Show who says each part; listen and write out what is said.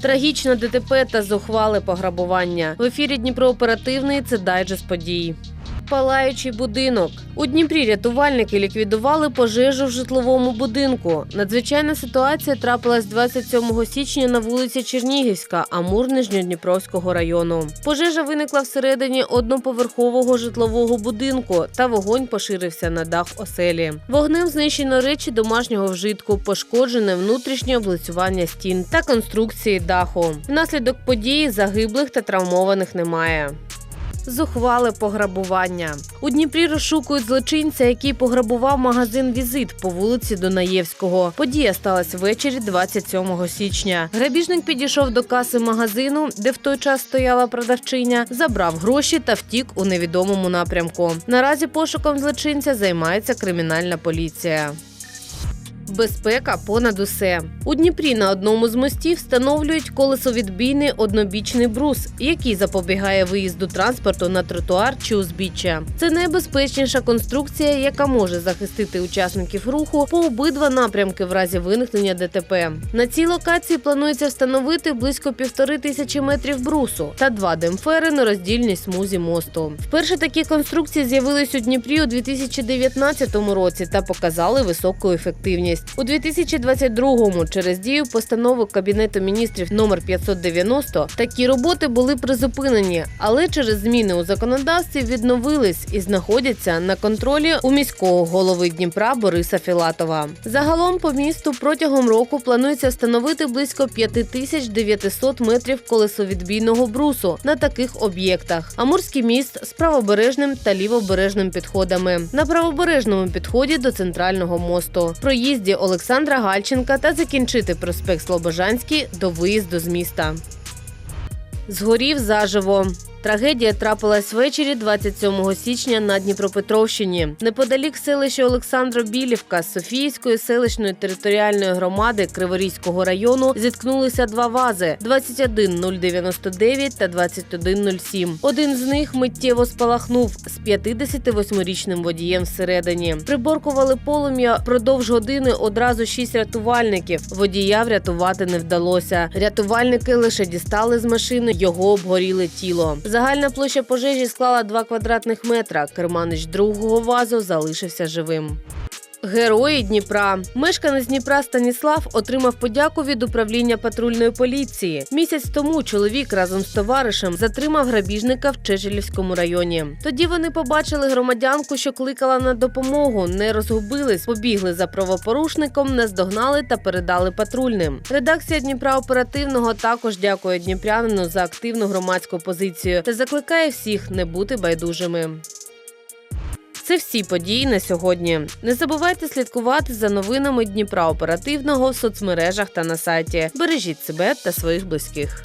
Speaker 1: Трагічне ДТП та зухвале пограбування. В ефірі Дніпро оперативний це дайджест подій. Палаючий будинок у Дніпрі рятувальники ліквідували пожежу в житловому будинку. Надзвичайна ситуація трапилась 27 січня на вулиці Чернігівська, Амур Нижньодніпровського району. Пожежа виникла всередині одноповерхового житлового будинку, та вогонь поширився на дах оселі. Вогнем знищено речі домашнього вжитку, пошкоджене внутрішнє облицювання стін та конструкції даху. Внаслідок події загиблих та травмованих немає. Зухвале пограбування у Дніпрі розшукують злочинця, який пограбував магазин Візит по вулиці Донаєвського. Подія сталася ввечері 27 січня. Грабіжник підійшов до каси магазину, де в той час стояла продавчиня, забрав гроші та втік у невідомому напрямку. Наразі пошуком злочинця займається кримінальна поліція. Безпека понад усе у Дніпрі на одному з мостів встановлюють колесовідбійний однобічний брус, який запобігає виїзду транспорту на тротуар чи узбіччя. Це найбезпечніша конструкція, яка може захистити учасників руху по обидва напрямки в разі виникнення ДТП. На цій локації планується встановити близько півтори тисячі метрів брусу та два демпфери на роздільній смузі мосту. Вперше такі конструкції з'явились у Дніпрі у 2019 році та показали високу ефективність. У 2022-му через дію постанови Кабінету міністрів номер 590 такі роботи були призупинені, але через зміни у законодавстві відновились і знаходяться на контролі у міського голови Дніпра Бориса Філатова. Загалом по місту протягом року планується встановити близько 5900 метрів колесовідбійного брусу на таких об'єктах. Амурський міст з правобережним та лівобережним підходами. На правобережному підході до центрального мосту. Проїзді Олександра Гальченка та закінчити проспект Слобожанський до виїзду з міста. Згорів заживо. Трагедія трапилась ввечері 27 січня на Дніпропетровщині. Неподалік селища Олександро-Білівка з Софіївської селищної територіальної громади Криворізького району зіткнулися два вази 21099 та 2107. Один з них миттєво спалахнув з 58-річним водієм всередині. Приборкували полум'я продовж години одразу шість рятувальників. Водія врятувати не вдалося. Рятувальники лише дістали з машини його обгоріле тіло. Загальна площа пожежі склала 2 квадратних метра. Керманич другого вазу залишився живим. Герої Дніпра. Мешканець Дніпра Станіслав отримав подяку від управління патрульної поліції. Місяць тому чоловік разом з товаришем затримав грабіжника в Чежелівському районі. Тоді вони побачили громадянку, що кликала на допомогу, не розгубились, побігли за правопорушником, наздогнали та передали патрульним. Редакція Дніпра оперативного також дякує дніпрянину за активну громадську позицію та закликає всіх не бути байдужими. Це всі події на сьогодні. Не забувайте слідкувати за новинами Дніпра оперативного в соцмережах та на сайті. Бережіть себе та своїх близьких.